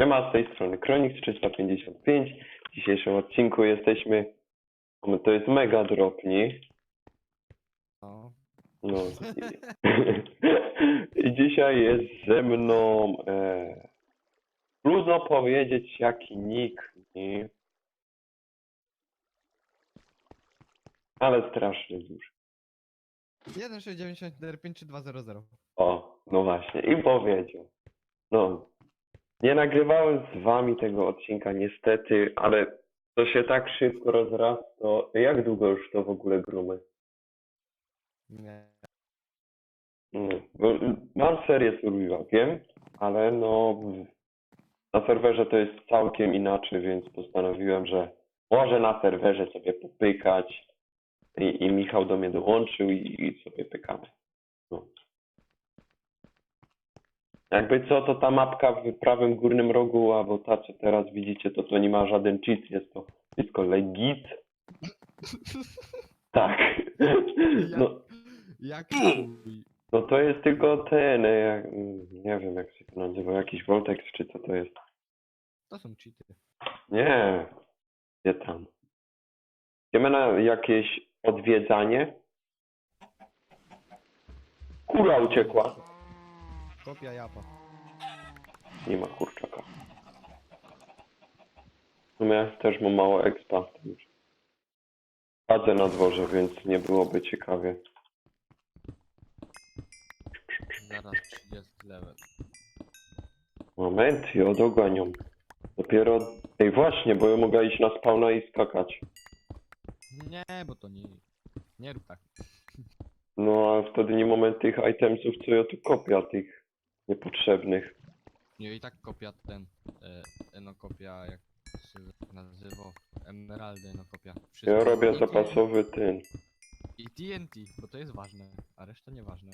Siema, z tej strony Kronix 355. W dzisiejszym odcinku jesteśmy... To jest mega dropni. No. No. I dzisiaj jest ze mną... E... Trudno powiedzieć jaki nick. Nie? Ale strasznie duży. 169453200. O, no właśnie. I powiedział. No. Nie nagrywałem z wami tego odcinka niestety, ale to się tak szybko rozrasta. Jak długo już to w ogóle grumy? Nie. No, bo mam serię survival, wiem, ale no na serwerze to jest całkiem inaczej, więc postanowiłem, że może na serwerze sobie popykać i, i Michał do mnie dołączył i, i sobie pykamy. No. Jakby co, to ta mapka w prawym górnym rogu, albo ta, co teraz widzicie, to to nie ma żaden cheat, jest to wszystko legit. Tak. No, Jak chuj. no to jest tylko ten, e, jak, nie wiem jak się to nazywa, jakiś Voltex czy co to jest. To są cheaty. Nie, nie tam. Idziemy na jakieś odwiedzanie. Kura uciekła. Kopia japa. Nie ma kurczaka. W sumie też mam mało expa. Chodzę na dworze, więc nie byłoby ciekawie. Zaraz 30 level. Moment, ja doganiam. Dopiero... Ej, właśnie, bo ja mogę iść na spawna i skakać. Nie, bo to nie. Nie rób tak. No, a wtedy nie mamy tych itemsów, co ja tu kopię, tych niepotrzebnych. Nie, i tak kopia ten. E, enokopia, jak się nazywał. Emeraldy enokopia. Wszystko. Ja robię I zapasowy ten. I TNT, bo to jest ważne, a reszta nieważne.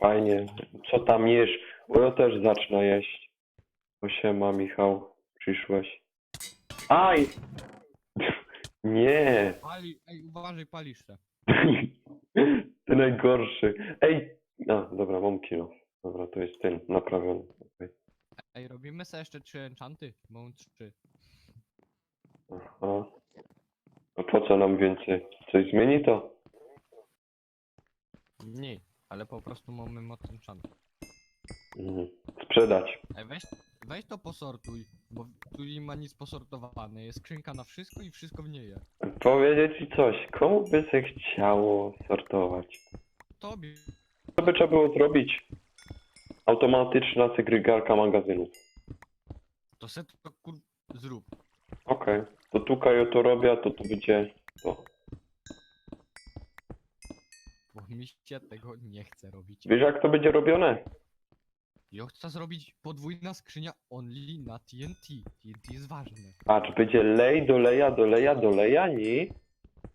Fajnie. Co tam jesz? Bo ja też zacznę jeść. O siema, Michał. Przyszłeś. Aj! Nie! Pali, ej, uważaj, palisz się. Ty najgorszy. Ej! A, dobra, mam kilo. Dobra, to jest ten, naprawiony. Okej. Ej, robimy sobie jeszcze trzy enchanty? Mam trzy. Aha. A po co nam więcej? Coś zmieni to? Nie, ale po prostu mamy moc enchant. Mhm. Sprzedać. Ej, weź, weź to posortuj, bo tu nie ma nic posortowane. Jest skrzynka na wszystko i wszystko w niej jest. Powiedzieć ci coś. Komu by się chciało sortować? Tobie. Co by trzeba było zrobić? Automatyczna segregarka magazynów. To se to kur... zrób. Okej. To tukaj ja to robię, a to tu będzie to. Bo mi się tego nie chce robić. Wiesz jak to będzie robione? Ja chcę zrobić podwójna skrzynia only na TNT. TNT jest ważne. Patrz, będzie lej, doleja, doleja, doleja, nie?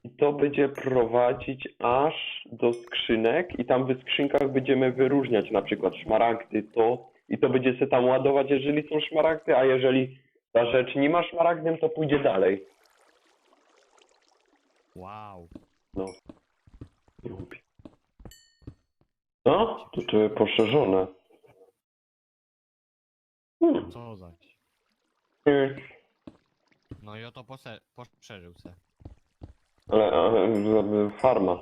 I to będzie prowadzić aż do skrzynek i tam w skrzynkach będziemy wyróżniać na przykład szmaragdy, to i to będzie się tam ładować, jeżeli są szmaragdy, a jeżeli ta rzecz nie ma szmaragdem, to pójdzie dalej. Wow. No. Lubię. No, to jest poszerzone. Hmm. Co zaś? Hmm. No i oto pose- poszerzył se. Ale, ale farma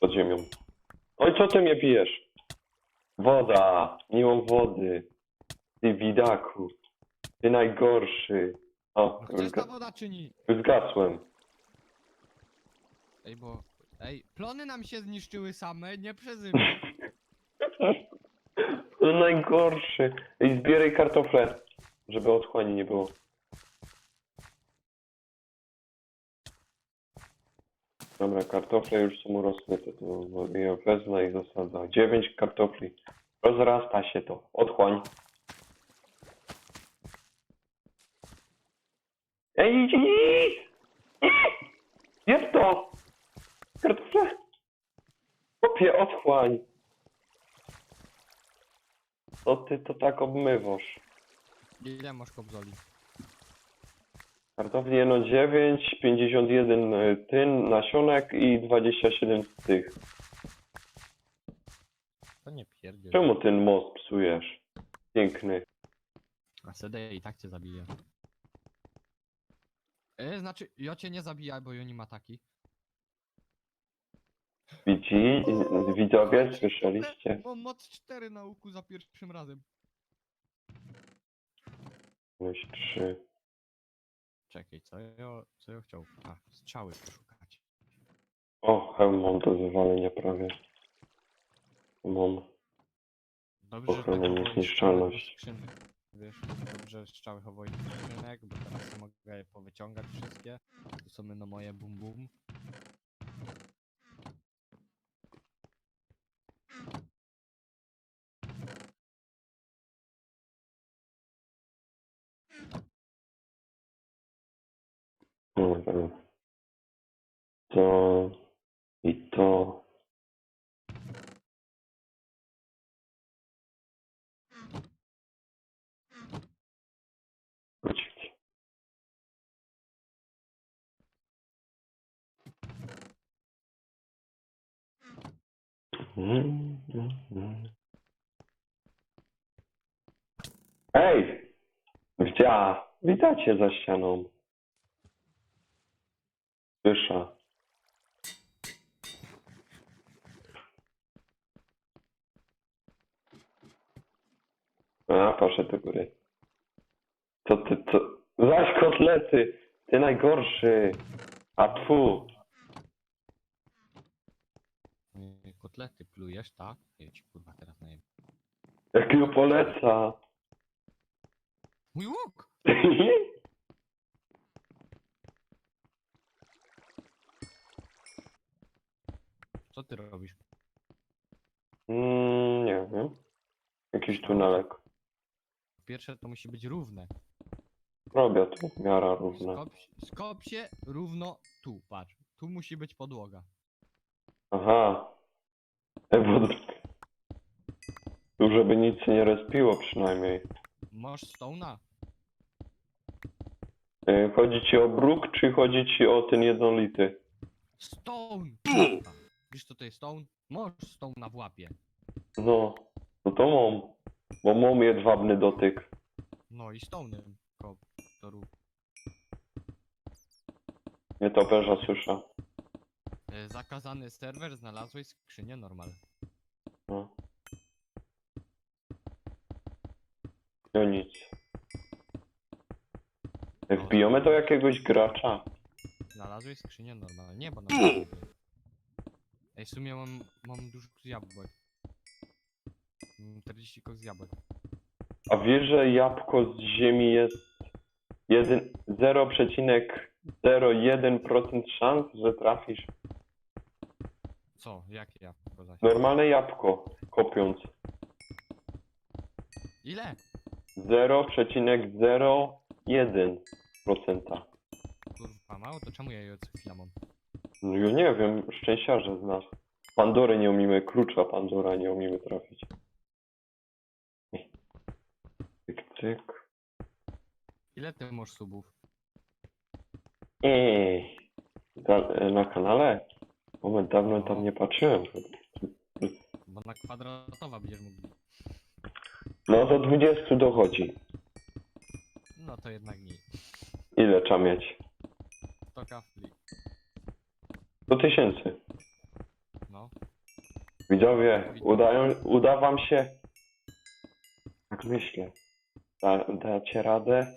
pod ziemią. Oj, co ty mnie pijesz? Woda. Nie mam wody. Ty widaku. Ty najgorszy. O, No chcesz ta zga- woda czy nie? zgasłem. Ej, bo... Ej, plony nam się zniszczyły same, nie przezywaj. No najgorszy. I zbieraj kartofle, żeby otchłani nie było. Dobra, kartofle już są urosnięte, to je wezmę i zasadzę. Dziewięć kartofli. Rozrasta się to. Otchłań. Ej, idź! Jest to! Kartofle! Kopie, otchłań! To ty to tak obmywasz. Ile masz kobzoli? Kartofli jedno 9, 51 y, tyn nasionek i 27 z tych. To nie pierdziel. Czemu ten most psujesz? Piękny. A CD i tak cię zabije. E, znaczy, ja cię nie zabija, bo Joni ma taki. Widzi, widzowie, słyszeliście? Mam moc 4 na łuku za pierwszym razem. Myśl trzy. Czekaj, co ja, co ja chciał? A, strzały poszukać. O, hełm mam do wywalenia prawie. Mam. Dobrze, że Ochronę tak chowałem niezniszczalność. do skrzynek. Wiesz, dobrze, że strzały chowałem do skrzynek, bo teraz mogę je powyciągać wszystkie. Tu są no moje bum bum. To i to. Guciki. Mm, mm! Gdzie? Za ścianą. Słyszę. A, poszedł do góry. Co ty, co? Zaś kotlety! Ty najgorszy! A! Nie, Kotlety plujesz, tak? Ja ci kurwa teraz najem. Jakiego poleca! Mój łuk! Co ty robisz? mm, nie wiem. Jakiś tunelek. Po pierwsze to musi być równe. Robię tu, miara równa. Skop, skop się równo tu, patrz. Tu musi być podłoga. Aha. Ej, bo... Tu, żeby nic się nie respiło przynajmniej. Masz stona? E, Chodzi ci o bruk, czy chodzi ci o ten jednolity? Stone! Wiesz co to jest stone? Masz stone w łapie. No, no to mam. Bo mam jedwabny dotyk. No i stone'em kop to rób. Nie to perza słyszę. E, Zakazany serwer znalazłeś skrzynię normal. No. No nic. Jak wbijamy do jakiegoś gracza. Znalazłeś skrzynię normal. Nie, bo na pewno. Ej, w sumie mam, mam dużo jabłek. Mam 40 kok z jabłek. A wiesz, że jabłko z ziemi jest jeden- 0,01% szans, że trafisz? Co? Jakie jabłko zaś? Normalne jabłko, kopiąc. Ile? 0,01%. Kurwa, mało? To czemu ja je co chwila mam? No ja nie wiem, szczęściarze z nas. Pandory nie umiemy, klucza Pandora nie umiemy trafić. Cyk, cyk. Ile ty masz subów? Ej, da- na kanale? Moment, dawno tam nie patrzyłem. Bo na kwadratowa będziesz mógł. No do 20 dochodzi. No to jednak nie. Ile trzeba mieć? 100 kafli. Do tysięcy. No. Widzowie, udają, uda wam się? Tak myślę. Da, dacie radę?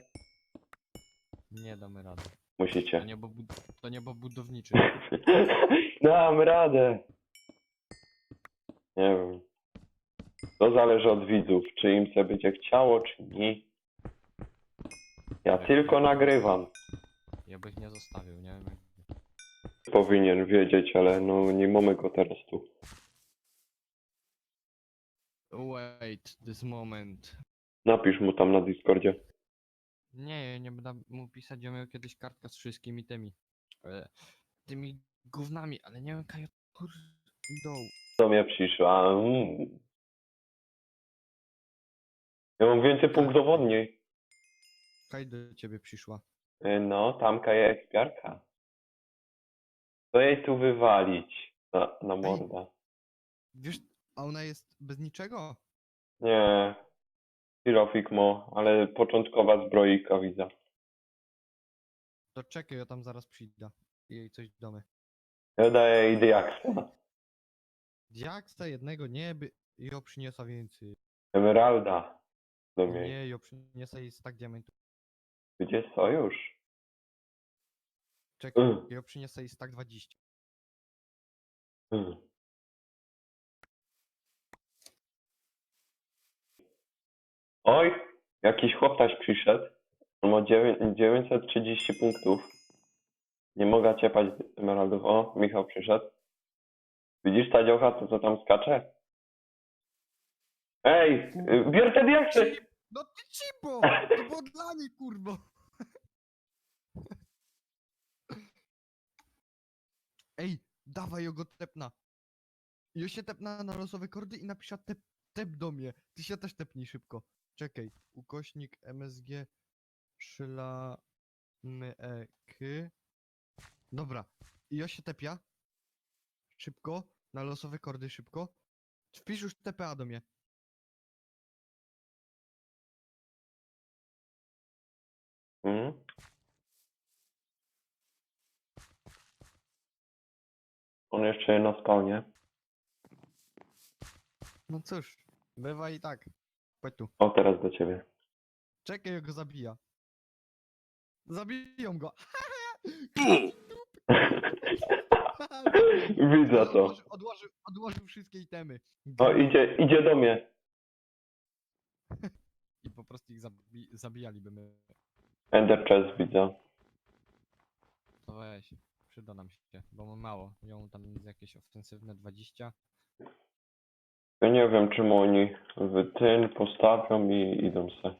Nie damy rady. To Musicie. niebo, bud- to niebo budowniczy. Dam radę. Nie wiem. To zależy od widzów, czy im się będzie chciało, czy nie. Ja tylko nagrywam. Ja bych nie zostawił, nie wiem jak. Powinien wiedzieć, ale no nie mamy go teraz tu. Wait, this moment. Napisz mu tam na Discordzie. Nie, nie będę mu pisać, ja miał kiedyś kartkę z wszystkimi tymi. E, tymi gównami, ale nie wiem, kaj kur... dołu. Do mnie przyszła. Mm. Ja mam więcej punktów od niej. Kaj do ciebie przyszła. Y, No, tamka jest ekspiarka. Co jej tu wywalić na, na mordę? Wiesz, a ona jest bez niczego? Nie. Kilofik mo, ale początkowa zbrojka widzę. To czekaj, ja tam zaraz przyjdę. I jej coś domy. Ja daję jej diaksa. Diaksa jednego nie by... Jo przyniosła więcej. Emeralda. Do mnie. Nie, jo przyniosła jej stak diamentów. Gdzie sojusz? Czekaj, Mm. jo przyniosła jej stak 20. Hmm. Oj, jakiś chłoptaś przyszedł. On ma dziewię- 930 punktów. Nie mogę ciepać emeraldów. O, Michał przyszedł. Widzisz ta dziocha, co, co tam skacze? Ej, y, bier te diaksy! No ty cipo! To było dla niej, kurbo! Ej, dawaj go tepna. Jo się tepna na losowe kordy i napisze tep, tep do mnie. Ty się też tepnij szybko. Czekaj, ukośnik MSG szyla e, k. Dobra, i jo się tepia. Szybko, na losowe kordy szybko. Wpisz już TPA do mnie. Mhm. Jeszcze na spawnie. No cóż, bywa i tak. Chodź tu. O, teraz do ciebie. Czekaj, jak go zabija. Zabiją go. Widzę to. Odłożył, odłożył, odłożył wszystkie itemy. O, idzie, idzie do mnie. I po prostu ich zabi zabijaliby my. Ender Chest widzę. To weź. Przyda nam się, bo mam mało. Ją tam jakieś ofensywne 20. Ja nie wiem, czemu oni w ten postawią i idą se.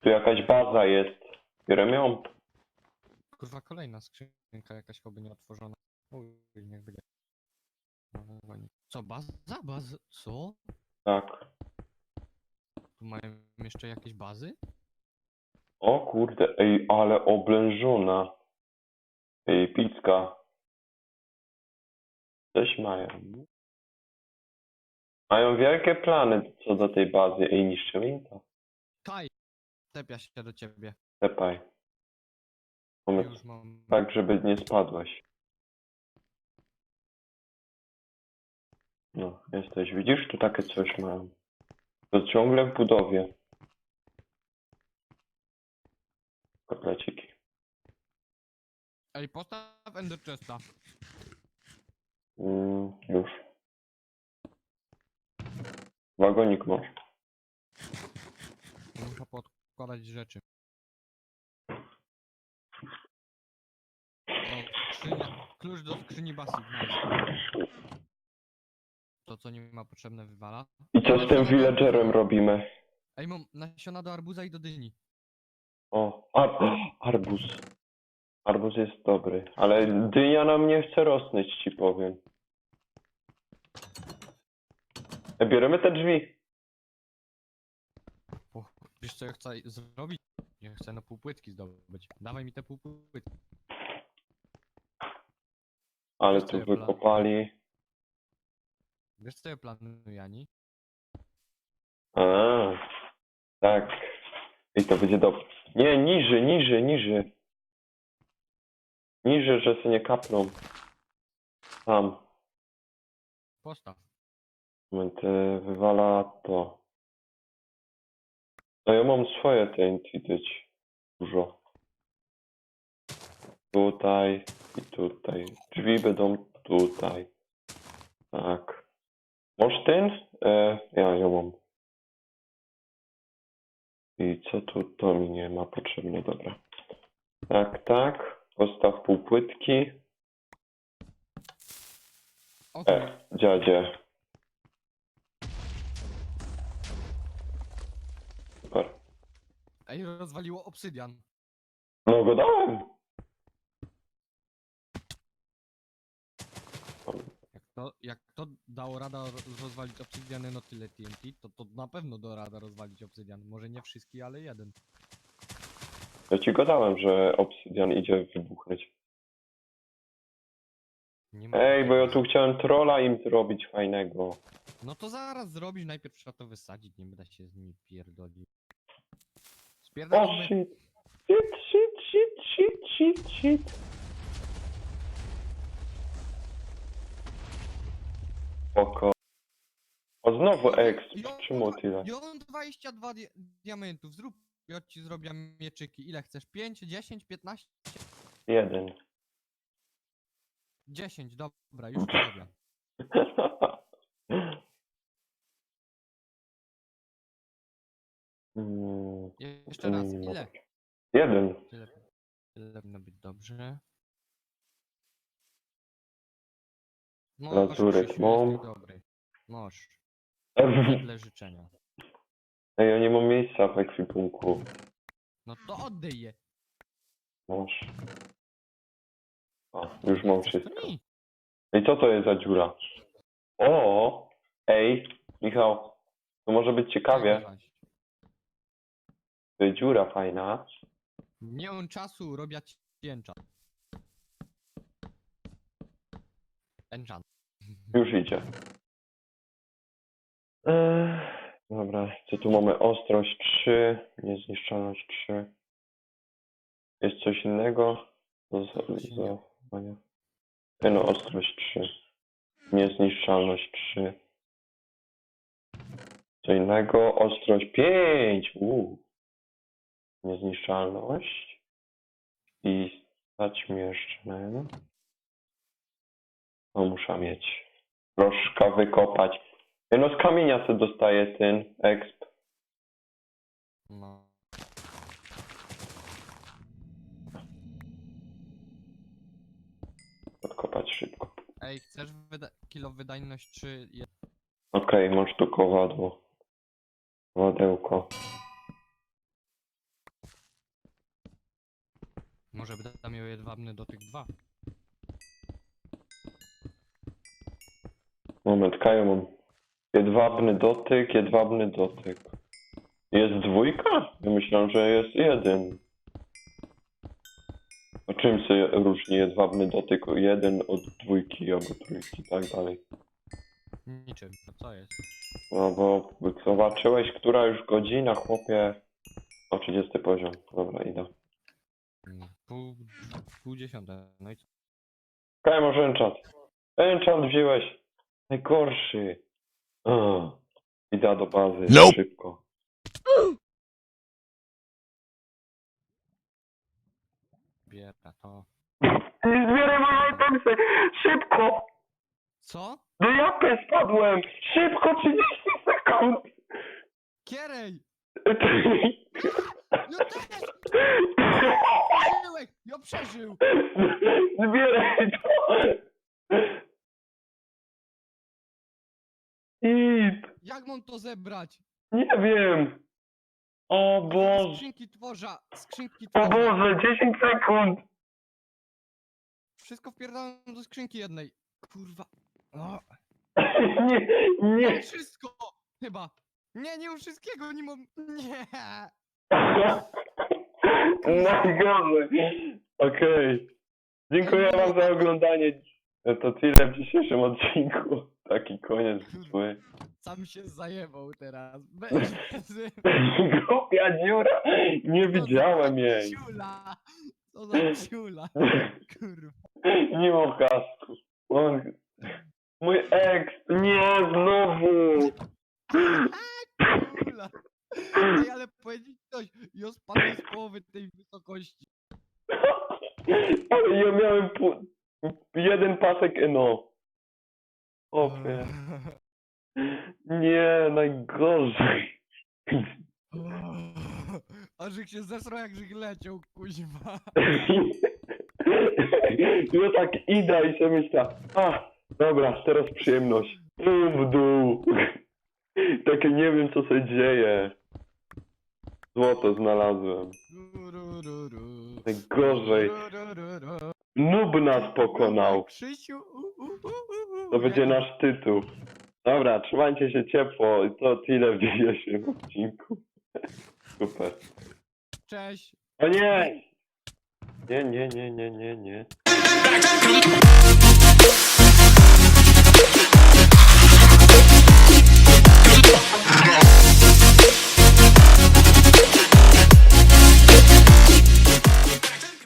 Tu jakaś baza jest. Bierzemy ją? Kurwa, kolejna skrzynka jakaś chyba nie otworzona. Uj, niech będzie. Co, baza? Baza? Co? Tak. Tu mają jeszcze jakieś bazy? O kurde, ej, ale oblężona. Ej, picka. Coś mają. Mają wielkie plany co do tej bazy. Ej, niszczymy im to. Kaj! Się do ciebie. Już mam. tak, żeby nie spadłeś. No, jesteś. Widzisz, tu takie coś mają. To ciągle w budowie. Kotleciki. Ej, postaw Ender Chesta. Mm, już. Wagonik masz. Muszę podkładać rzeczy. O, skrzynia. Klucz do skrzyni. Nice. To co nie ma potrzebne wywala. I co z tym villagerem robimy? Ej, mam nasiona do arbuza i do dyni. O, ar arbuz. Arbuz jest dobry, ale dynia nam nie chce rosnąć, ci powiem. E, Bierzemy te drzwi. O, wiesz co ja chcę zrobić? Ja chcę na półpłytki zdobyć. Dawaj mi te półpłytki. Ale tu wykopali. Wiesz co ja planuję, Ani? A, tak. I to będzie dobrze. Nie, niżej, niżej, niżej. Niżej, że się nie kapną. Tam. Postaw. Moment, e, wywala to. No ja mam swoje TNT dać. Dużo. Tutaj i tutaj. Drzwi będą tutaj. Tak. Masz ten? E, ja ją mam. I co tu? To mi nie ma potrzebne, dobra. Tak, tak. Postaw półpłytki. O, kur- E, dziadzie. Super. Ej, rozwaliło obsydian. No go dałem. To, jak to dało rada roz- rozwalić obsydiany, no tyle TNT, to to na pewno do rada rozwalić obsydian. Może nie wszystki, ale jeden. Ja ci go dałem, że obsydian idzie wybuchnąć. Nie ma Ej, bo ja tu chciałem trolla im zrobić fajnego. No to zaraz zrobisz, najpierw trzeba to wysadzić, nie będę się z nimi pierdolił. O Spierdolimy. shit. Shit, shit, shit, shit, shit, shit. Oko. O, znowu exp. Czemu tyle? Ja mam 22 di diamentów, zrób. Ja ci zrobię mieczyki. Ile chcesz? 5, 10, 15? Jeden. 10, dobra, już ci robię. Mm, Jeszcze raz, mm, ile? Jeden. Tyle, tyle powinno być dobrze. Lazurek Krzysiu, mam. jesteś dobry. Wedle życzenia. Ej, ja nie mam miejsca w ekwipunku. No to oddaj je. Masz. O, już mam Chcesz, to wszystko. nie. I co to jest za dziura? O! Ej, Michał, to może być ciekawie. To jest dziura fajna. Nie mam czasu, robię cięcza. Enchant. Już idzie. Eee, dobra, co tu mamy? Ostrość 3, niezniszczalność 3. Jest coś innego do za- zachowania? Ej, no, ostrość 3. Niezniszczalność 3. Co innego? Ostrość 5! Uuu. Niezniszczalność. I zaćmieszczne. No muszę mieć. Troszkę wykopać. No z kamienia se dostaje ten exp. No. Odkopać szybko. Ej, chcesz wyda kilo wydajność czy. Okej, masz tu kowadło. Kowadełko. Może by tam miał jedwabny do tych dwa? Moment, Kajo mam. Jedwabny dotyk, jedwabny dotyk. Jest dwójka? Ja myślałem, że jest jeden. A czym się różni jedwabny dotyk jeden od dwójki albo trójki i tak dalej? Niczym. To co jest? No bo zobaczyłeś, która już godzina, chłopie. O 30 poziom. Dobra, idę. Pół... Pół dziesiąte. No i co? Kaj może enchant. Enchant wziąłeś. Najgorszy. Ugh. Idę do bazy. Nope. Szybko. Biera to. Zbieraj moje itemsy. Szybko. Co? Do japy spadłem. Szybko, 30 sekund. Kierej! No też! Przeżyłek! Ja przeżył! Zbieraj to. Jak mam to zebrać? Nie wiem. O Boże. Skrzynki tworza! Skrzynki O tworza! Boże, 10 sekund. Wszystko wpierdalam do skrzynki jednej. Kurwa. O, Nie, nie. wszystko! Chyba. Nie, nie mam wszystkiego, nie mam... Nie! Najgorzej. Okej. Dziękuję wam za oglądanie. To tyle w dzisiejszym odcinku. Taki koniec zły. Sam się zajebał teraz. Głupia dziura. Nie widziałem jej. Ciula! Co za ciula? Kurwa. Nie mam kasku. On... Mój ex. Nie, znowu. Ciula! Ej, ale powiedzieć coś, ja spadłem z połowy tej wysokości. Ale ja miałem jeden pasek no. Opie. Nie, najgorzej. A że się zesrał jak żyk leciał, kuźwa. Ja tak idę i sobie myślę, a, dobra, teraz przyjemność. Tu w dół. Takie nie wiem co się dzieje. Złoto znalazłem. Turururu. Najgorzej. Turururu. Nub nas pokonał. Krzysiu. u, u, u, u, u. To będzie nasz tytuł. Dobra, trzymajcie się ciepło. I to tyle w dzisiejszym odcinku. Super. Cześć. O nie! Nie, nie, nie, nie, nie, nie.